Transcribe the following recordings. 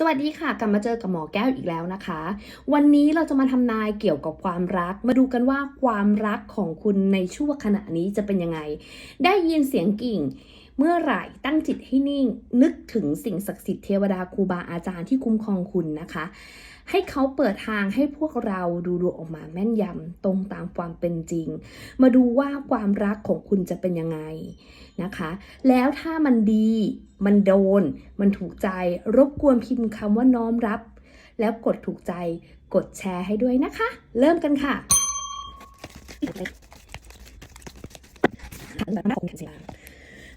สวัสดีค่ะกลับมาเจอกับหมอแก้วอีกแล้วนะคะ วันนี้เราจะมาทำนายเกี่ยวกับความรัก มาดูกันว่าความรักของคุณในช่วงขณะนี้จะเป็นยังไง ได้ยินเสียงกิ่ง เมื่อไหร่ตั้งจิตให้นิ่ง นึกถึงสิ่งศักดิ์สิทธิ์เทวดาครูบาอาจารย์ที่คุ้มครองคุณนะคะ ให้เขาเปิดทางให้พวกเราดูดวงออกมาแม่นยำตรงตามความเป็นจริง มาดูว่าความรักของคุณจะเป็นยังไงนะคะ แล้วถ้ามันดีมันโดน มันถูกใจรบกวนพิมพ์คำว่าน้อมรับ แล้วกดถูกใจกดแชร์ให้ด้วยนะคะ เริ่มกันค่ะ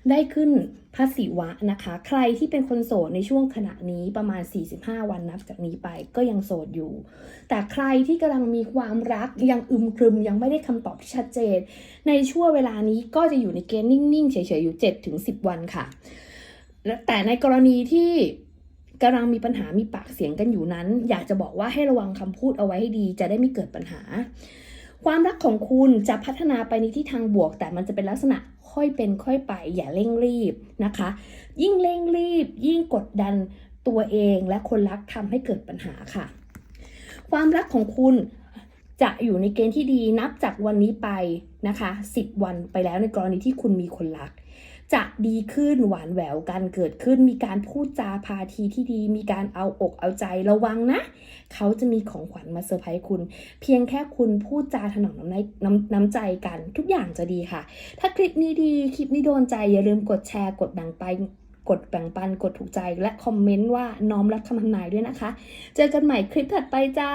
ได้ขึ้นพระศิวะนะคะ ใครที่เป็นคนโสดในช่วงขณะนี้ประมาณ 45 วันนับจากนี้ไปก็ยังโสดอยู่ แต่ใครที่กำลังมีความรักยังอึมครึมยังไม่ได้คำตอบที่ชัดเจน ในช่วงเวลานี้ก็จะอยู่ในเกณฑ์นิ่งๆเฉยๆอยู่ 7-10 วันค่ะและแต่ในกรณีที่กำลังมีปัญหามีปากเสียงกันอยู่นั้น อยากจะบอกว่าให้ระวังคำพูดเอาไว้ให้ดีจะได้ไม่เกิดปัญหา ความรักของคุณจะพัฒนาไปในทิศทางบวก แต่มันจะเป็นลักษณะค่อยเป็นค่อยไป อย่าเร่งรีบนะคะ ยิ่งเร่งรีบ ยิ่งกดดันตัวเองและคนรักทำให้เกิดปัญหาค่ะ ความรักของคุณจะอยู่ในเกณฑ์ที่ดีนับจากวันนี้ไปนะคะ 10 วันไปแล้วในกรณีที่คุณมีคนรัก จะดีขึ้นหวานแหววกันเกิดขึ้น มีการพูดจาพาทีที่ดี มีการเอาอกเอาใจระวังนะ เขาจะมีของขวัญมาเซอร์ไพรส์คุณ เพียงแค่คุณพูดจาถนอมน้ำใจน้ำน้ำใจกัน ทุกอย่างจะดีค่ะ ถ้าคลิปนี้ดีคลิปนี้โดนใจอย่าลืมกดแชร์กดแบ่งปันกดแบ่งปันกดถูกใจและคอมเมนต์ว่าน้อมรับคำทำนายด้วยนะคะ เจอกันใหม่คลิปถัดไปจ้า